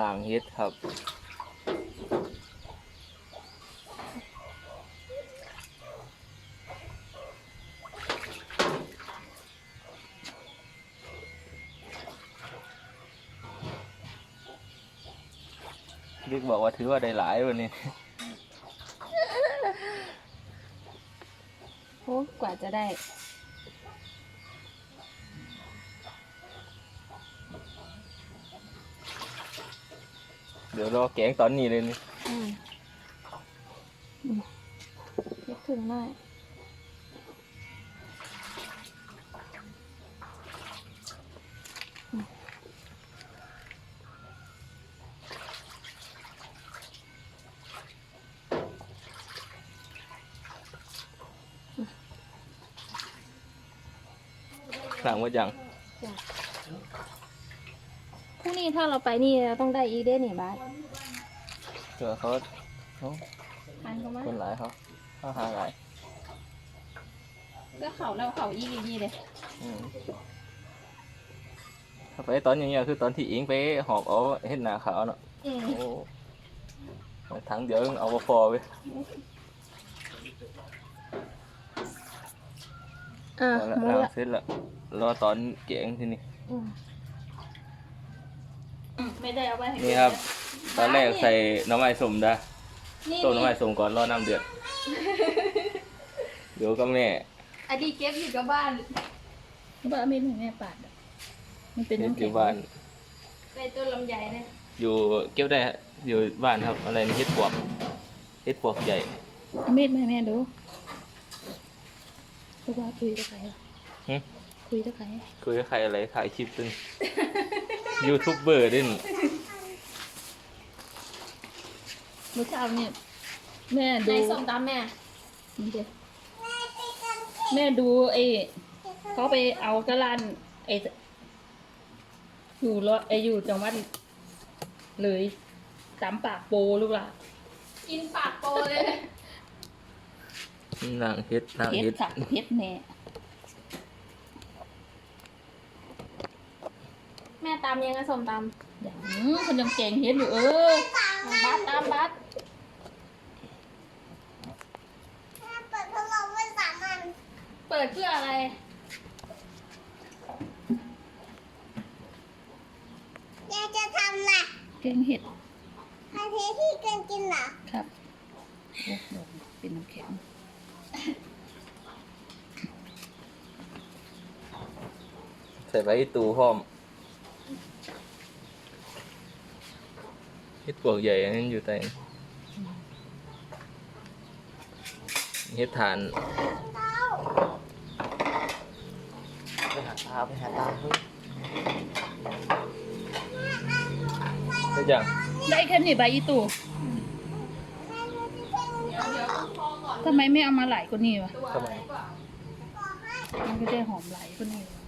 ล้างเฮ็ดครับบิ๊กบอกว่าถือว่าได้หลายวันนี้ โอ้กว่าจะได้ เดี๋ยวรอแกงตอนนี้เลยนี่อืมอืมยกถึงหน่อยอืมหลังว่าจัง จ้ะพรุ่ง นี้ถ้าเราไปนี่เราต้องได้อีกเด้นี่บ้านเจอเขาเขาทันเขาไหมคนหลายเขาเขาหาหลายก็เขาเราเขาอีกอีกนี่เลยอืมถ้าไปตอนอย่างเงี้ยคือตอนที่อิงไปหอบเอาเห็ดหนาขาวเนาะอืมโอ้ทั้งเดี๋ยวเอามาฟอไปอ่าเอาละหมดล้างละเสร็จละรอตอนแกงที่นี่ อืม ไม่ได้เอาไปให้นี่ครับ ตอนแรกใส่หน้ำไม้สมดานี่ต้มหน้ำไม้นี่สมก่อนรอน้ำเดือด เดี๋ยวก็แม่อันนี้เก็บอยู่กับบ้านบ้าไม่ถึงแม่ปาดอะมันเป็นเฮ็ดน้ำอแข็ยู่งบ้านในต้นลำไยเนี่ยอยู่เก็บได้อยู่บ้านครับ อะไรนี่เฮ็ดปวกเฮ็ดปวกใหญ่เอามีดมาให้แม่ดูเพราะว่าคุยกับใครอะหึคุยกับใครคุยกับใครอะไรถ่ายคลิปตึง ยูทูบเบอร์ด้วยนี่เมื่อเช้าเนี่ยแม่ดูในส้มตำแม่นี่เดียวแม่ดูไอ้เขาไปเอากระลันไอ้อยู่รถไอ้อยู่จังหวัดเลยตามปากโปลูกหล่ะกินปากโปเลยนางเฮ็ดนางเฮ็ดเฮ็ดสักเฮ็ดแน่ แม่ ตำยังไงส้มตอย่างนี้คนยังแกงเฮ็ดอยู่เออำบัสตำบัสเปิดพัดลมไว้สามอันเปิดเพื่ออะไร ยายจะทำน่ะแกงเห็ดให้เทที่เกินกินเหรอครับโอ้โหเป็นน้ำแข็งใส่ไว้ตู้พร้อม เฮ็ดปวกใหญ่อันนั้นอยู่แต่เฮ็ดฐานเต้าไปหาตาไปหาตาเฮ้ยได้จังได้แค่นี้ใบอีตู่เดี๋ยวเดี๋ยวต้องพอก่อนทำไมไม่เอามาหลายกว่านี้วะตัวอะไรเปล่ามันก็ได้หอมหลายกว่านี้วะ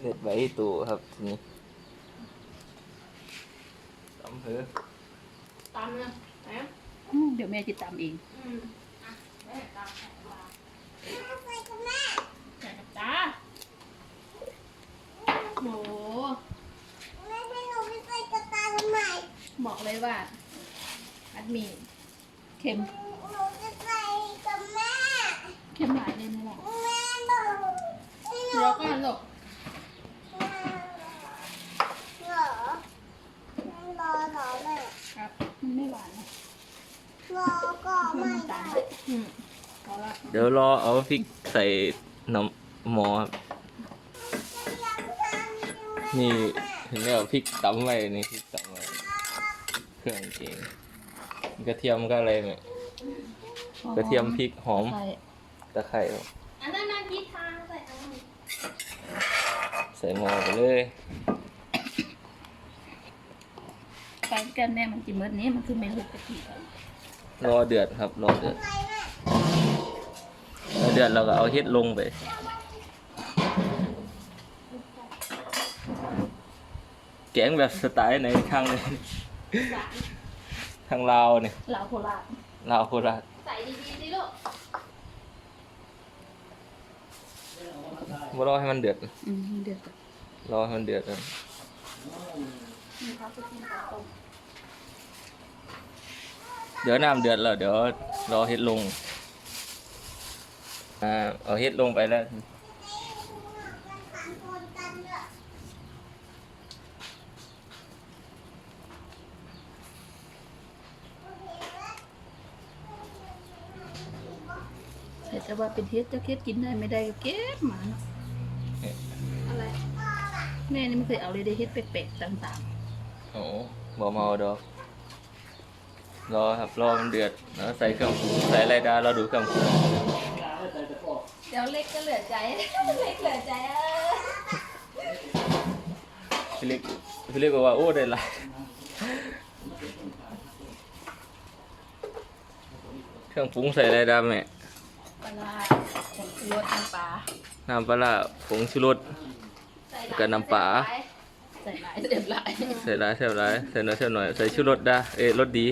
เด็ด ไว้ตู้ครับทีนี้ตำเพือตำนะไหนอืมเดี๋ยวแม่จะตำเองอืมอะแม่ตำใส่ปลาไปกับแม่ใส่กับจ้าโหแม่ให้หนูไปใส่กระตาทำไมบอกเลยว่าอัดหมี่เค็มหนูจะใส่กับแม่เค็มหลายเลยนี่แหละแม่บอกให้หนูเดี๋ยวก่อนลูก เหรอรอเหรอแม่ ครับ มันไม่หวานนะรอก็ไม่น้ำได้ตาลอืมพอละเดี๋ยวรอเอาพริกใส่น้ำหมอครับนี่ถึงแล้วพริกตำไว้นี่พริกตำไว้เครื่องเองกระเทียมก็อะไรเนี่ยกระเทียมพริกหอมใช่ตะไคร้ครับอันนั้นน่ากีทางใส่อันนั้น ใส่หม้อไปเลย ไปกันแม่มันกินเมื่อนี้มันคือเมนูกะทิอะรอเดือดครับรอเดือดใครแม่รอเดือดเราก็เอาเฮ็ดลงไปแกงแบบสไตล์ไหนทางไหนทางลาวเนี่ยลาวโคราชลาวโคราชใส่ดีๆสิลูกบ่รอให้มันเดือดอืมเดือดรอให้มันเดือดก่อน มีข้าวสุกี้กับต้ม เดี๋ยวน้ำเดือดแล้วเดี๋ยวรอเฮ็ดลงอ่าเอาเฮ็ดลงไปแล้วแต่ว่าเป็นเฮ็ดเจ้าเฮ็ดกินได้ไม่ได้ก็เก็บมาเนาะอะไรแม่นี่ไม่เคยเอาเลยได้เฮ็ดแปลกๆต่างโอ้บ่เมาดอก รอครับรอมันเดือดแล้วใส่เครื่องปรุงใส่อะไรดาเราดูเครื่องปรุงเดี๋ยวเล็กก็เหลือใจเล็กเหลือใจเออพี่เล็กพี่เล็กบอกว่าโอ้ได้หลายเครื่องปรุงใส่อะไรดาแม่ปลาร้าผงชูรสน้ำปลาน้ำปลาร้าผงชูรสใส่กับน้ำปลาๆใส่หลายเสียบหลาย ใส่หลายใส่หลายใส่น้อยใส่หน่อยใส่ชูรสดาเอ้ยรสดี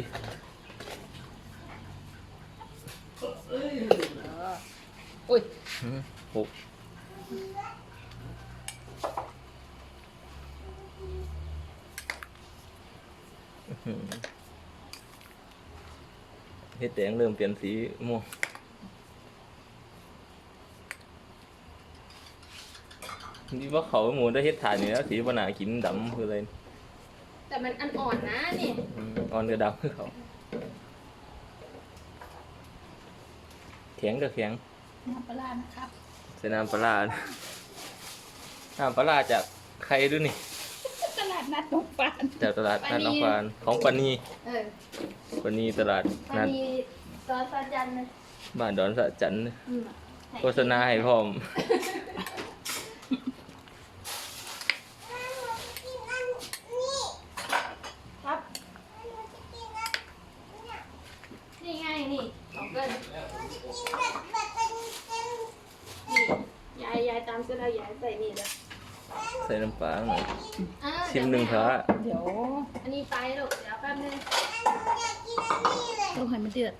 อุ้ยอืมหกอื้อหือเฮ็ดแดงเริ่มเปลี่ยนสีม่วงนี่ว่าเขาหมูได้เฮ็ดถ่านนี่แล้วสีบหนากินดำคืออะไรแต่มันอันอ่อนนะนี่อืมอ่อนกับดำคือเขาแข็งกับแข็ง น้ำปลาร้านะครับใส่น้ำปลาร้านะน้ำปลาร้าจากใครดูนี่ ตลาดนัดนกปานจากตลาดนัดน้องฟานของปานีเออปานีตลาดมันนัดมีซอสซาจันนะบ้านดอนสะจันอืม โฆษณาให้พร้อม ครับ นี่ไงนี่ของเกินนี่ยายยายตามเสื้อเรายายใส่นี่เลย ใส่น้ำปลาหน่อย อ่า ชิ มหนึ่งเถอะเดี๋ยวอันนี้ไปลูกเดี๋ยวแป๊บนึงต้องให้มันเดือด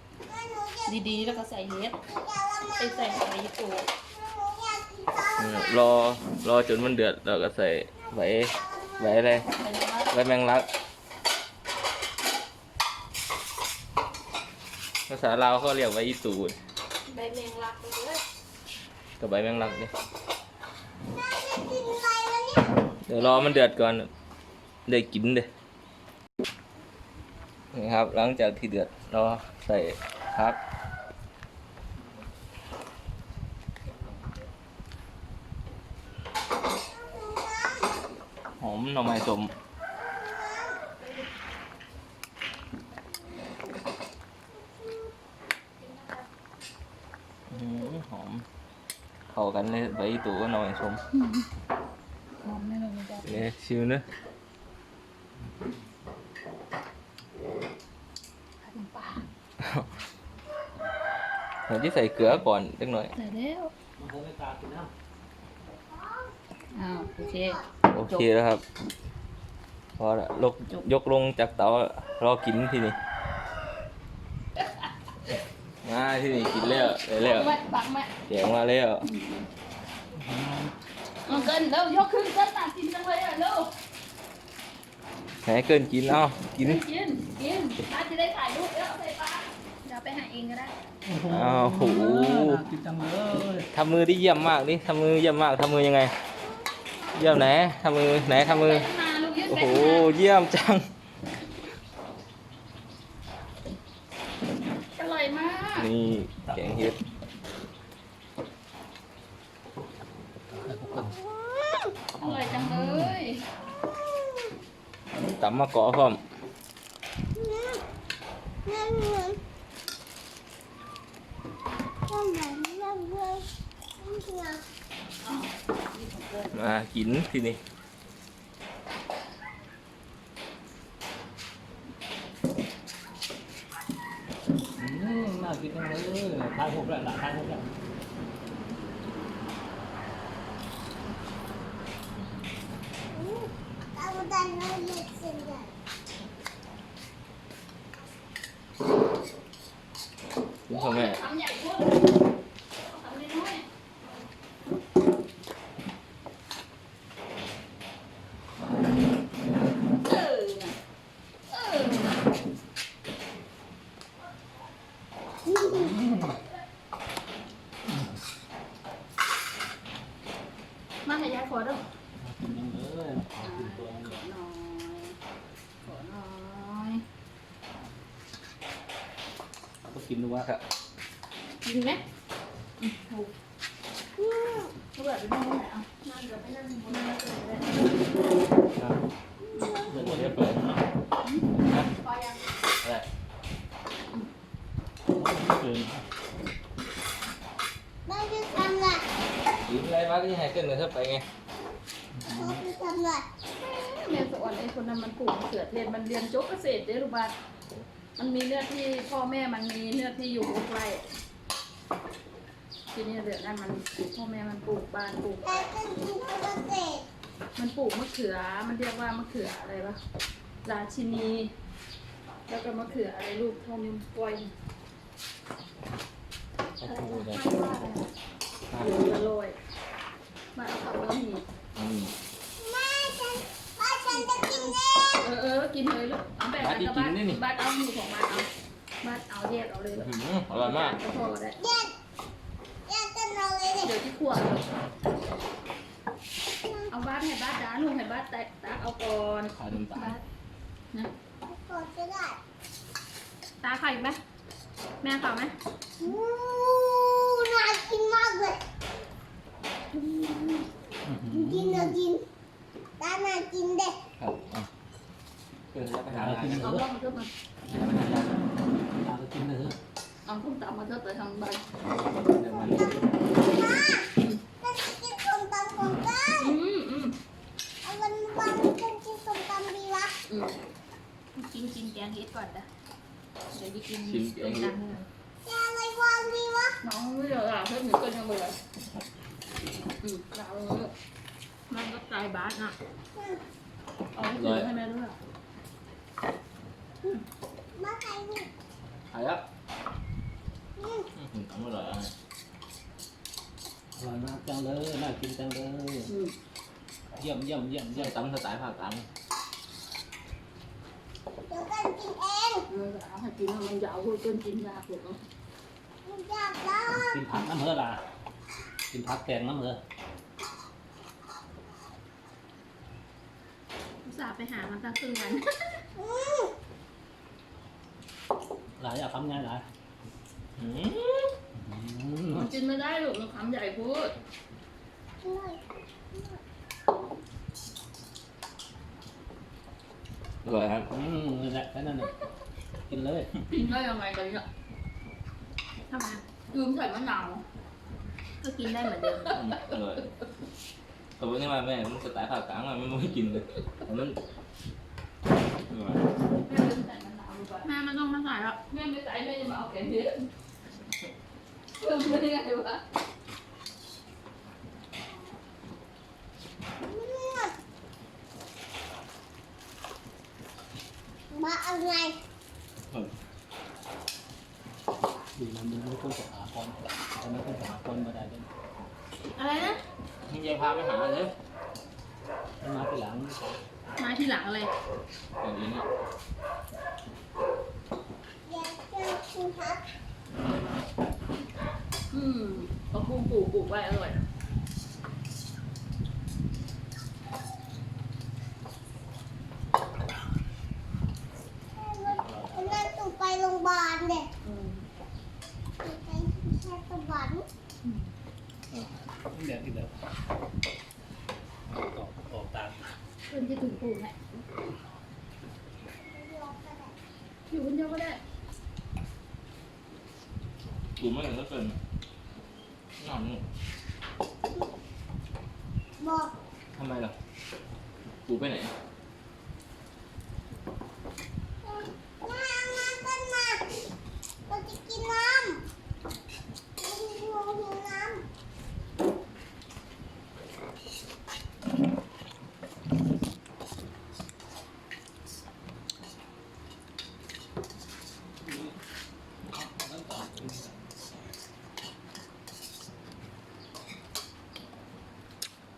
ดีๆ แล้วก็ใส่เฮ็ดใส่ใส่ใบยี่ปูอืมรอรอจนมันเดือดแล้วก็ใส่ใบใบอะไรใส่น้ำมันใบแมงลัก ภาษาลาวเขาเรียกใบอีตูดใบแมงลักเลยกับใบแมงลักเนี่ยเดี๋ยวรอมันเดือดก่อน ได้กินเด้นี่ครับ หลังจากที่เดือดเราใส่พักหอมหน่อไม้สมอื้อหือหอมเข้ากันเลยใบตู่กับหน่อไม้สมหอมแน่นอนจ้ะเนี่ยชิมเนอะ น้ำปลาเราจะใส่เกลือก่อนเล็กหน่อยใส่แล้วอ้าวโอเคโอเคแล้วครับ พอละลกยกลงจากเตารอกินที่นี่มาที่นี่กินแล้วได้แล้วบักแม่บักแม่เสียงมาแล้วเอาเกินแล้วยกขึ้นเกินตักกินจังเลยอะเร็ว แหนเกินกินเอากินกินกินกินมาจะได้ถ่ายรูปแล้วเอาใส่ปลาเดี๋ยวไปหาเองก็ได้อ้าวโหกินจังเลยทำมือที่เยี่ยมมากนี่ทำมือเยี่ยมมากทำมือยังไง เยี่ยมไหนทำมือไหนทำมือไปมาลูกยืดโอ้ไปโหมาเยี่ยมจังอร่อยมากนี่แกงเห็ด อร่อยจังเลย ตำมะกอกพร้อมมากินที่นี่อืมน่ากินจังเลยทานหกแล้วล่ะทานหกแล้ว คุณพ่อแม่ ทำใหญ่พูดทำน้อย กิ นดูว่าครับกินไหมอืมถูกเขาแบบไปนั่งตรงไหนอะนั่งเดี๋ยวไปนั่งบนนั้นเลยก็ได้เดี๋ยวเดี๋ยวเปิดนะพอยังอะไรเกินแม่จะทำอะไรยิงอะไรมาที่ให้ขึ้นเลยถ้าไปไงแม่จะทำอะไรเรียนสอนไอ้คนนั้นมันปลูกมะเขือเทศมันเรียนจบเกษตรเด้อลูกบ้าน มันมีเนื้อที่พ่อแม่มันมีเนื้อที่อยู่ใกล้ทีนี้เดือนนั้นมันพ่อแม่มันปลูกบ้านปลูกแม่จะกินเกษตรมันปลูกมะเขือ มันเรียกว่ามะเขืออะไรวะราชินี แล้วก็มะเขืออะไรลูกเท่านิ้วก้อยเอาไปดูเลยไม่ว่าอะไรอะเหลือลอยมาเอาขับแล้วมีอืมแม่ฉันว่าฉันจะกินเอง เออเออกินเลยลูกเอาแบบนั้นกับบ้านบ้านเอาหมูของบ้านเอาบ้านเอาแยกเอาเลยลูกอืมอร่อยมากก็พอได้แยกแยกกันเอาเลยเนี่ยเดี๋ยวที่ขวดเลยเอาบ้านให้บ้านจ้าลูกให้บ้านแตกตาเอาก่อนขาดน้ำตาบ้าลนนะกดจะได้ตาไข่ไหมแม่ข่าวไหมอู้น่ากินมากเลยกินเอากินตาน่ากินเด็กครับ อะขึ้นแล้วไปหาตาร้านกินกันเถเอาอะบ้านมาเถอะมาตาก็กินเถอะเอาส้มตำมาเถอะไปทางบ้านเดี๋ยวมันมาฉันจะกินส้มตำของกันอืมอืมเอาวันวันฉันกินส้มตำดีวะอืมกินกินแกงเห็ดก่อนนะเดี๋ยวจะกินชิมเองส้มดิตำเนี่ยจะอะไรวางดีวะน้องไม่เหลือเพื่อนหนูก็ยังเหลืออืมเราเลยมันก็ใจบาสอะเอาให้ถึงให้แม่ด้วย มาใส่นี่หายแล้วอืมอืมอร่อยอะอร่อยมากจังเลยน่ากินจังเลยอืมเยี่ยมเยี่ยมเยี่ยมเยี่เยี่ยยมมตำสไตล์ภาคกลางเดี๋ยวกันกินเองเออเอาให้กินมันยาวจนกินยากเลยเนาะมันยากนะกินผักน้ำเหรอล่ะกินผักแกงน้ำเหรออุตส่าห์ไปหามันตั้งครึ่งวันอืม หลายอยากทำไงหลายอืมอืมมันกินไม่ได้หรอกมันคำใหญ่พูดหน่อยอร่อยครับอืมนี่แหละแค่นั้นน่ะกินเลย กินได้ยังไงกันเนี่ยทำไมลืมใส่มะนาวก็กินได้เหมือนเดิมอืมอร่อยแต่ว่านี่ว่าแม่มันสไตล์ภาคกลางอะมันไม่กินเลยมันอร่อยแม่ลืมใส่มะนาวดีกว่าแม่ไม่ต้องมาใส่แล้วแม่ไม่ใส่แม่จะมาเอาแกงเห็ดลืมได้ไงวะมาเอาไงดีมันดูไม่ต้องจะหาคนแต่ไม่ต้องจะหาคนมาได้เลยอะไรนะมึงยังพาไปหาเลยมันมาทีหลังมาที่หลังอะไรอย่างนี้เนี่ยอยาก จะกินผักอืมเอาปลูกปลูกปลูกไว้อร่อยวันนั้นต้องไปโรงพยาบาลเนี่ยอืมไปแค่สวรรค์เดี๋ยวกินเดี๋ยวออกออกตามเพื่อนที่ถึงปลูกเนี่ยอยู่คนเดียวก็ได้ กูไม่เห็นก็เป็นนอนนี่บอกทำไมล่ะกูไปไหน มาเอาน้ำกันมาเราจะกินน้ำเราหิวหิวน้ำ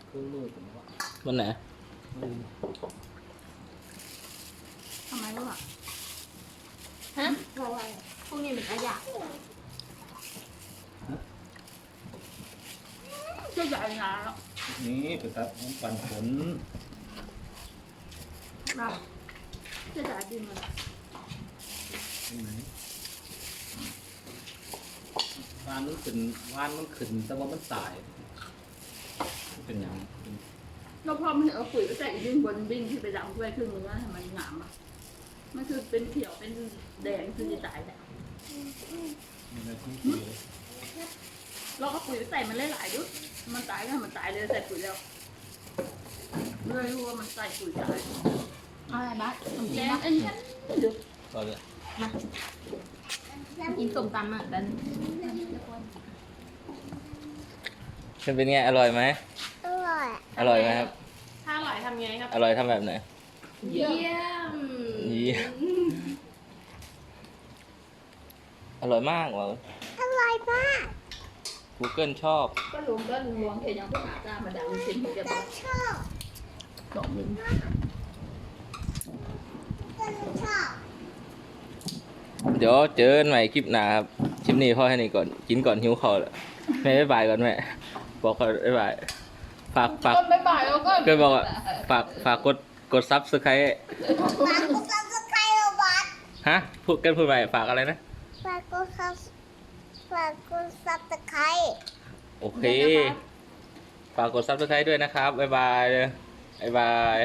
เครื่องมือผม ว่าวันไหนอืมทำไมรู้อะฮะเพราะว่าพวกนี้มันขยะช่วยใหญ่หนาแล้วนี่คือครับน้ำปั่นผลเราช่วยใหญ่ดินมันตรงไหนานมันขึ้นวานมันขึ้นแต่ว่ามันตายมันเป็นอย่าง เราพอมันเอาปุ๋ยไปใส่ดินบนดินที่ไปดำไว้ครึ่งนึงว่าให้มันหนามอะมันคือเป็นเขียวเป็นแดงคือจะตายแหละมันเป็นที่ดีเลยเราก็ปุ๋ยไปใส่มันหลายๆด้วยมันตายก็ให้มันตายเลยใส่ปุ๋ยแล้วเลยรู้ว่ามันใส่ปุ๋ยตายเอาอะไรบ้างขนมแดจีนงปะอันนี้เดี๋ยวก็เลยมากินส้มตำอะดันมันเป็นไงอร่อยไหม อร่อยอร่อยไหมครับ ถ้าอร่อยทำไงครับ อร่อยทำแบบไหน เยี่ยมยี่อร่อยมากว่ะอร่อยมาก Google ชอบ ก็ลงก็ลวงเห็นยังก็หาจ้ามาดังจริงจะบก็อกชอบบอกมึงก็ชอบเดี๋ยวเจอกันใหม่คลิปหน้าครับ คลิปนี้พ่อให้นี่ก่อน กินก่อนหิวคอแล้วแม่บ๊ายบายก่อนแม่ บอกก่อนบ๊ายบาย ฝากฝากก็ไม่บ่ายแล้วก็ก็บอกว่าฝากฝากกดกดซับสไครต์ฝากกดซับสไครต์เราบัสฮะพูดกันพูดใหม่ฝากอะไรนะฝากกดซับฝากกดซับสไครต์โอเค ฝากกดซับสไครต์ด้วยนะครับบ๊ายบายบ๊ายบาย